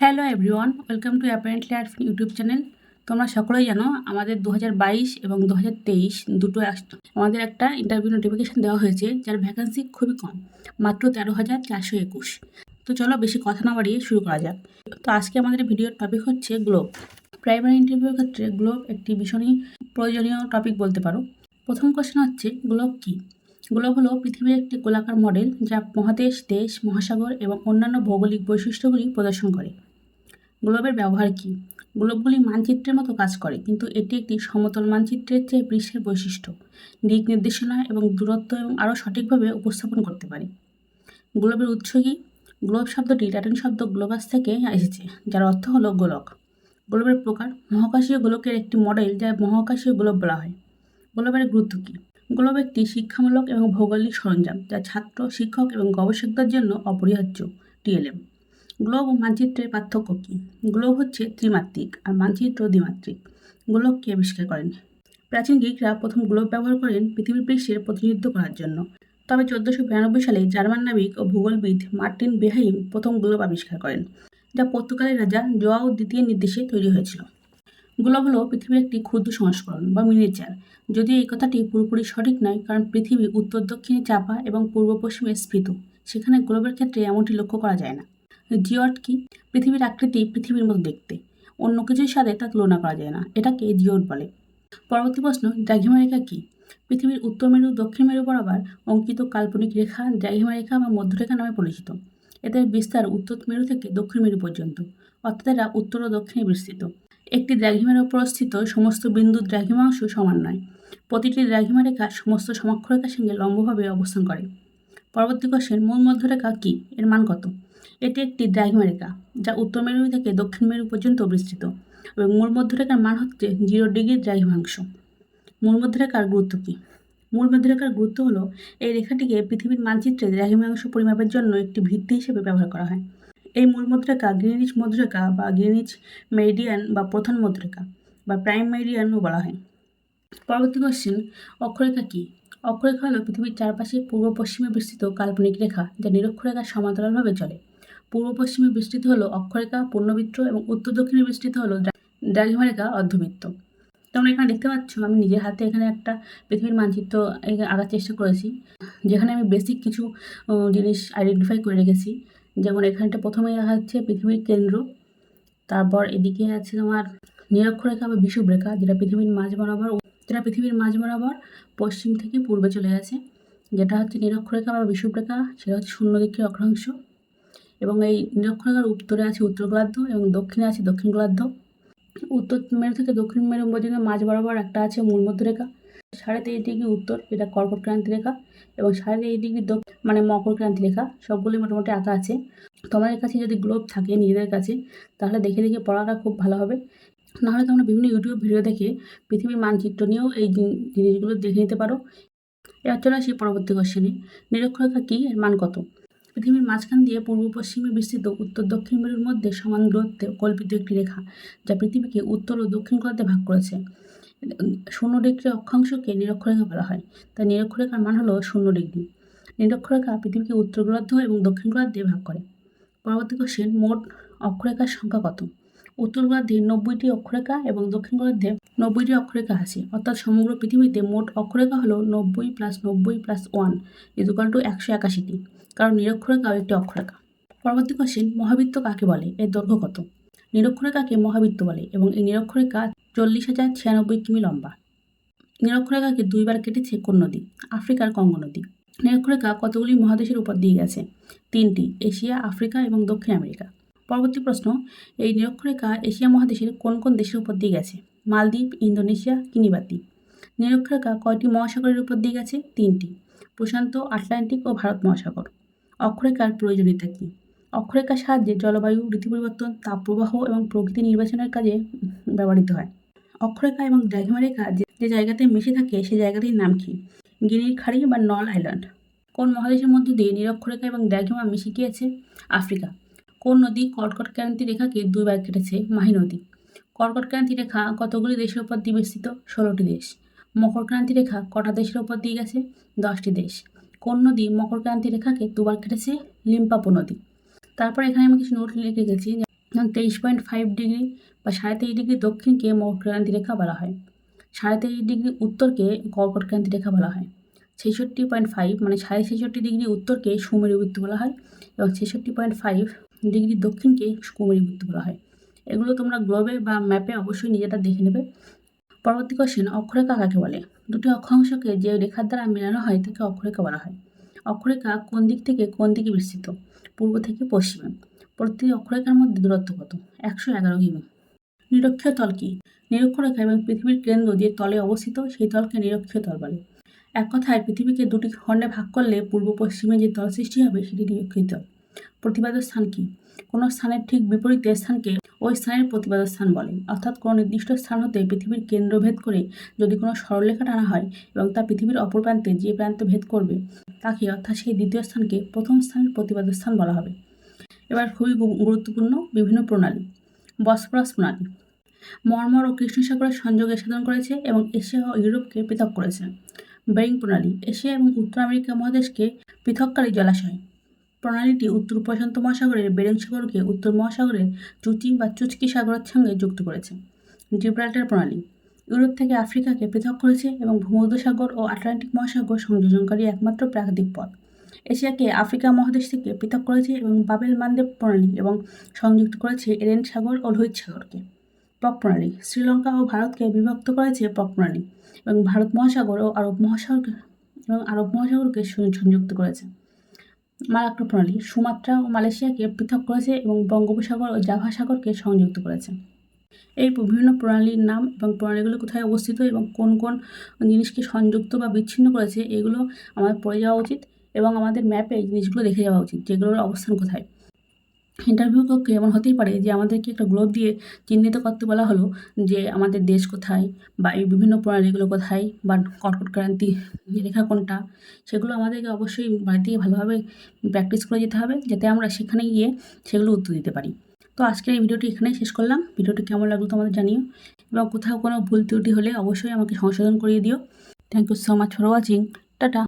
Hello everyone welcome to apparently art YouTube channel তোমরা সকলেই জানো, আমাদের দু হাজার বাইশ এবং দু হাজার তেইশ দুটো এক- আমাদের একটা ইন্টারভিউ নোটিফিকেশান দেওয়া হয়েছে, যার ভ্যাকান্সি খুবই কম, মাত্র তেরো হাজার চারশো একুশ। তো চলো বেশি কথা না বাড়িয়ে শুরু করা যাক। তো আজকে আমাদের ভিডিওর টপিক হচ্ছে গ্লোব প্রাইমারি ইন্টারভিউর ক্ষেত্রে গ্লোব একটি ভীষণই প্রয়োজনীয় টপিক বলতে পারো। প্রথম কোশ্চেন হচ্ছে গ্লোব কী? গ্লোব হলো পৃথিবীর একটি গোলাকার মডেল যা মহাদেশ, দেশ, মহাসাগর এবং অন্যান্য ভৌগোলিক বৈশিষ্ট্যগুলি প্রদর্শন করে। গ্লোবের ব্যবহার কী? গ্লোবগুলি মানচিত্রের মতো কাজ করে, কিন্তু এটি একটি সমতল মানচিত্রের চেয়ে বিশ্বের বৈশিষ্ট্য। দিক নির্দেশনা এবং দূরত্ব এবং আরও সঠিকভাবে উপস্থাপন করতে পারে। গ্লোবের উৎস কী? গ্লোব শব্দটি ল্যাটিন শব্দ গ্লোবাস থেকে এসেছে, যার অর্থ হলো গোলক। গ্লোবের প্রকার, মহাকাশীয় গোলকের একটি মডেল যা মহাকাশীয় গ্লোব বলা হয়। গ্লোবের গুরুত্ব কী? গ্লোব একটি শিক্ষামূলক এবং ভৌগোলিক সরঞ্জাম যা ছাত্র, শিক্ষক এবং গবেষকদের জন্য অপরিহার্য। টিএলএম গ্লোব ও মানচিত্রের পার্থক্য কী? গ্লোব হচ্ছে ত্রিমাত্রিক আর মানচিত্র দ্বিমাত্রিক। গ্লোব কে আবিষ্কার করেন? প্রাচীন গ্রিকরা প্রথম গ্লোব ব্যবহার করেন পৃথিবীর পৃষ্ঠের প্রতিনিধিত্ব করার জন্য। তবে চোদ্দোশো বিরানব্বই সালে জার্মান নাবিক ও ভূগোলবিদ মার্টিন বেহাইম প্রথম গ্লোব আবিষ্কার করেন, যা পর্তুগালের রাজা জোয়াও দ্বিতীয় নির্দেশে তৈরি হয়েছিল। গ্লোব হলো পৃথিবীর একটি ক্ষুদ্র সংস্করণ বা মিনিয়েচার। যদিও এই কথাটি পুরোপুরি সঠিক নয়, কারণ পৃথিবী উত্তর দক্ষিণে চাপা এবং পূর্ব পশ্চিমে স্ফীত। সেখানে গ্লোবের ক্ষেত্রে এমনটি লক্ষ্য করা যায় না। জিওট কি? পৃথিবীর আকৃতি পৃথিবীর মতো দেখতে। অন্য কিছুর সাথে তা তুলনা করা যায় না। এটাকে জিওট বলে। পরবর্তী প্রশ্ন, দ্রাঘিমারেখা কী? পৃথিবীর উত্তর মেরু দক্ষিণ মেরু বরাবর অঙ্কিত কাল্পনিক রেখা দ্রাঘিমারেখা বা মধ্যরেখা নামে পরিচিত। এদের বিস্তার উত্তর মেরু থেকে দক্ষিণ মেরু পর্যন্ত। অর্থাৎ এরা উত্তর ও দক্ষিণে বিস্তৃত। একটি দ্রাঘিমার উপর স্থিত সমস্ত বিন্দু দ্রাঘিমাংশ সমান নয়। প্রতিটি দ্রাঘিমা রেখা সমস্ত সমাক্ষরেখার সঙ্গে লম্বভাবে অবস্থান করে। পরবর্তী কোশ্চেন মূল মধ্যরেখা কী? এর মান কত? এটি একটি দ্রাঘিমা রেখা যা উত্তর মেরু থেকে দক্ষিণ মেরু পর্যন্ত বিস্তৃত এবং মূল মধ্যরেখার মান হচ্ছে জিরো ডিগ্রি দ্রাঘিমাংশ মূল মধ্যরেখার গুরুত্ব কী? মূল মধ্যরেখার গুরুত্ব হলো, এই রেখাটিকে পৃথিবীর মানচিত্রে দ্রাঘিমাংশ পরিমাপের জন্য একটি ভিত্তি হিসেবে ব্যবহার করা হয়। এই মূল মধ্যরেখা গ্রিনিচ মধ্যরেখা বা গ্রিনিচ মেরিডিয়ান বা প্রধান মধ্যরেখা বা প্রাইম মেরিডিয়ানও বলা হয়। পরবর্তী কোশ্চেন অক্ষরেখা কী? অক্ষরেখা হলো পৃথিবীর চারপাশে পূর্ব পশ্চিমে বিস্তৃত কাল্পনিক রেখা, যা নিরক্ষরেখার সমান্তরালভাবে চলে। পূর্ব পশ্চিমে বিস্তৃত হলো অক্ষরেখা, পূর্ণবৃত্ত এবং উত্তর দক্ষিণে বিস্তৃত হলো দ্রাঘিমা রেখা অর্ধবৃত্ত। তোমরা এখানে দেখতে পাচ্ছ, আমি নিজের হাতে এখানে একটা পৃথিবীর মানচিত্র আঁকার চেষ্টা করেছি, যেখানে আমি বেসিক কিছু জিনিস আইডেন্টিফাই করে রেখেছি। যেমন এখানটা প্রথমে যাচ্ছে পৃথিবীর কেন্দ্র, তারপর এদিকে আছে তোমার নিরক্ষরেখা বা বিষুবরেখা, যেটা পৃথিবীর মাঝ বরাবর, যেটা পৃথিবীর মাঝ বরাবর পশ্চিম থেকে পূর্বে চলে গেছে। যেটা হচ্ছে নিরক্ষরেখা বা বিষুবরেখা, সেটা হচ্ছে শূন্য দিকের অক্ষাংশ এবং এই নিরক্ষরেখার উত্তরে আছে উত্তর গোলার্ধ এবং দক্ষিণে আছে দক্ষিণ গোলার্ধ উত্তর মেরু থেকে দক্ষিণ মেরু পর্যন্ত মাঝ বরাবর একটা আছে মূল মধ্যরেখা। সাড়ে তেইশ ডিগ্রি উত্তর, এটা কর্কট ক্রান্তি রেখা এবং সাড়ে তেইশ ডিগ্রি দক্ষিণ মানে মকর ক্রান্তি রেখা, সবগুলি মোটামুটি আঁকা আছে। তোমাদের কাছে যদি গ্লোব থাকে, নিজেদের কাছে, তাহলে দেখে দেখে পড়াটা খুব ভালো হবে। নাহলে তোমরা বিভিন্ন ইউটিউব ভিডিও দেখে পৃথিবীর মানচিত্র নিয়েও এই জিনিসগুলো দেখে নিতে পারো। এবার চলে আসি পরবর্তী কোশ্চেনে নিরক্ষরেখা কী? এর মান কত? পৃথিবীর মাঝখান দিয়ে পূর্ব পশ্চিমে বিস্তৃত উত্তর দক্ষিণ মেরুর মধ্যে সমান দূরত্বে কল্পিত একটি রেখা, যা পৃথিবীকে উত্তর ও দক্ষিণ গোলার্ধে ভাগ করেছে। শূন্য ডিগ্রি অক্ষাংশকে নিরক্ষরেখা বলা হয়। তাই নিরক্ষরেখার মান হলো শূন্য ডিগ্রি। নিরক্ষরেখা পৃথিবীকে উত্তর গোলার্ধ এবং দক্ষিণ গোলার্ধে ভাগ করে। পরবর্তী কোশ্চেন মোট অক্ষরেখার সংখ্যা কত? উত্তর গোলার্ধে নব্বইটি অক্ষরেখা এবং দক্ষিণ গোলার্ধে নব্বইটি অক্ষরেখা আছে। অর্থাৎ সমগ্র পৃথিবীতে মোট অক্ষরেখা হলো নব্বই প্লাস নব্বই প্লাস ওয়ান ইজুকাল টু একশো একাশিটি। কারণ নিরক্ষরেখাও একটি অক্ষরেখা। পরবর্তী কোশ্চেন মহাবৃত্ত কাকে বলে? এর দৈর্ঘ্য কত? নিরক্ষরেখাকে মহাবৃত্ত বলে এবং এই নিরক্ষরেখা চল্লিশ হাজার ছিয়ানব্বই কিমি লম্বা। নিরক্ষরেখাকে দুইবার কেটেছে কোন নদী? আফ্রিকার কঙ্গো নদী। নিরক্ষরেখা কতগুলি মহাদেশের উপর দিয়ে গেছে? তিনটি, এশিয়া, আফ্রিকা এবং দক্ষিণ আমেরিকা। পরবর্তী প্রশ্ন, এই নিরক্ষরেখা এশিয়া মহাদেশের কোন কোন দেশের উপর দিয়ে গেছে? মালদ্বীপ, ইন্দোনেশিয়া কিনিবাতি নিরক্ষরেখা কয়টি মহাসাগরের উপর দিয়ে গেছে? তিনটি। প্রশান্ত, আটলান্টিক ও ভারত মহাসাগর। অক্ষরেখার প্রয়োজনীয়তা কী? অক্ষরেখার সাহায্যে জলবায়ু, ঋতু পরিবর্তন, তাপপ্রবাহ এবং প্রকৃতি নির্বাচনের কাজে ব্যবহৃত হয়। অক্ষরেখা এবং দ্রাঘিমা রেখা যে জায়গাতে মিশে থাকে সেই জায়গাটির নাম কি? গিনির খাড়ি বা নল আইল্যান্ড। কোন মহাদেশের মধ্য দিয়ে নিরক্ষরেখা এবং দ্রাঘিমা মিশে গিয়েছে? আফ্রিকা। কোন নদী কর্কট ক্রান্তি রেখাকে দুইবার কেটেছে মাহি নদী? কর্কট ক্রান্তি রেখা কতগুলি দেশের উপর দিয়ে বিস্তৃত ষোলোটি দেশ। মকর ক্রান্তি রেখা কটা দেশের উপর দিয়ে গেছে? দশটি দেশ। কোন নদী মকর ক্রান্তি রেখাকে দুবার কেটেছে? লিম্পাপো নদী। তারপর এখানে আমি কিছু নোট লিখে রেখেছি তেইশ পয়েন্ট ফাইভ ডিগ্রি বা সাড়ে তেইশ ডিগ্রি দক্ষিণকে মকরক্রান্তি রেখা বলা হয়। সাড়ে তেইশ ডিগ্রি উত্তরকে কর্কট ক্রান্তি রেখা বলা হয়। ছেষট্টি পয়েন্ট ফাইভ মানে সাড়ে ছেষট্টি ডিগ্রি উত্তরকে সুমেরুবৃত্ত বলা হয় এবং ছেষট্টি পয়েন্ট ফাইভ ডিগ্রি দক্ষিণকে কুমেরুবৃত্ত বলা হয়। এগুলো তোমরা গ্লোবে বা ম্যাপে অবশ্যই নিজেটা দেখে নেবে। পরবর্তী কোশ্চেন অক্ষরেখা কাকে বলে? দুটি অক্ষাংশকে যে রেখার দ্বারা মেলানো হয়, তাকে অক্ষরেখা বলা হয়। অক্ষরেখা কোন দিক থেকে কোন দিকে বিস্তৃত? পূর্ব থেকে পশ্চিমে। প্রতি অক্ষরেখার মধ্যে দূরত্ব কত? একশো এগারো কিমি। নিরক্ষীয় তল কি? নিরক্ষরেখা এবং পৃথিবীর কেন্দ্র যে তলে অবস্থিত, সেই তলকে নিরক্ষীয় তল বলে। এক কথায়, পৃথিবীকে দুটি খণ্ডে ভাগ করলে পূর্ব পশ্চিমে যে তল সৃষ্টি হবে, সেটি নিরক্ষীয় তল। প্রতিবাদ স্থান কি? কোনো স্থানের ঠিক বিপরীতে স্থানকে ওই স্থানের প্রতিবাদ স্থান বলে। অর্থাৎ কোনো নির্দিষ্ট স্থান হতে পৃথিবীর কেন্দ্র ভেদ করে যদি কোনো সরলরেখা টানা হয় এবং তা পৃথিবীর অপর প্রান্তে যে প্রান্ত ভেদ করবে, তাকে অর্থাৎ সেই দ্বিতীয় স্থানকে প্রথম স্থানের প্রতিবাদ স্থান বলা হবে। এবার খুবই গুরুত্বপূর্ণ বিভিন্ন প্রণালী। বসফরাস প্রণালী। মর্মর ও কৃষ্ণসাগরের সংযোগে সাধন করেছে এবং এশিয়া ও ইউরোপকে পৃথক করেছে। বেরিং প্রণালী। এশিয়া এবং উত্তর আমেরিকা মহাদেশকে পৃথককারী জলাশয়। প্রণালীটি উত্তর প্রশান্ত মহাসাগরের বেরিং সাগরকে উত্তর মহাসাগরের চুচি বা চুচকি সাগরের সঙ্গে যুক্ত করেছে। জিব্রাল্টার প্রণালী ইউরোপ থেকে আফ্রিকাকে পৃথক করেছে এবং ভূমধ্যসাগর ও আটলান্টিক মহাসাগর সংযোজনকারী একমাত্র প্রাকৃতিক পথ। এশিয়াকে আফ্রিকা মহাদেশ থেকে পৃথক করেছে এবং বাবেল মানদেব প্রণালী এবং সংযুক্ত করেছে এডেন সাগর ও লোহিত সাগরকে। পক প্রণালী শ্রীলঙ্কা ও ভারতকে বিভক্ত করেছে পক প্রণালী এবং ভারত মহাসাগর ও আরব মহাসাগরকে এবং আরব মহাসাগরকে সংযুক্ত করেছে। মালাক্কা প্রণালী। সুমাত্রা ও মালয়েশিয়াকে পৃথক করেছে এবং বঙ্গোপসাগর ও জাভা সাগরকে সংযুক্ত করেছে। এই বিভিন্ন প্রণালীর নাম এবং প্রণালীগুলো কোথায় অবস্থিত এবং কোন কোন জিনিসকে সংযুক্ত বা বিচ্ছিন্ন করেছে, এগুলো আমাদের পড়ে যাওয়া উচিত এবং আমাদের ম্যাপে এই জিনিসগুলো দেখে যাওয়া উচিত, যেগুলোর অবস্থান কোথায়। ইন্টারভিউ কক্ষে এমন হতেই পারে যে আমাদেরকে একটা গ্লোব দিয়ে চিহ্নিত করতে বলা হলো যে আমাদের দেশ কোথায় বা এই বিভিন্ন প্রণালীগুলো কোথায় বা কর্কট ক্রান্তি রেখা কোনটা, সেগুলো আমাদেরকে অবশ্যই বাড়ি থেকে ভালোভাবে প্র্যাকটিস করে যেতে হবে যাতে আমরা সেখানে গিয়ে সেগুলো উত্তর দিতে পারি। তো আজকের এই ভিডিওটি এখানেই শেষ করলাম। ভিডিওটি কেমন লাগল তোমাদের জানিও এবং কোথাও কোনো ভুল ত্রুটি হলে অবশ্যই আমাকে সংশোধন করিয়ে দিও। Thank you so much for watching tata.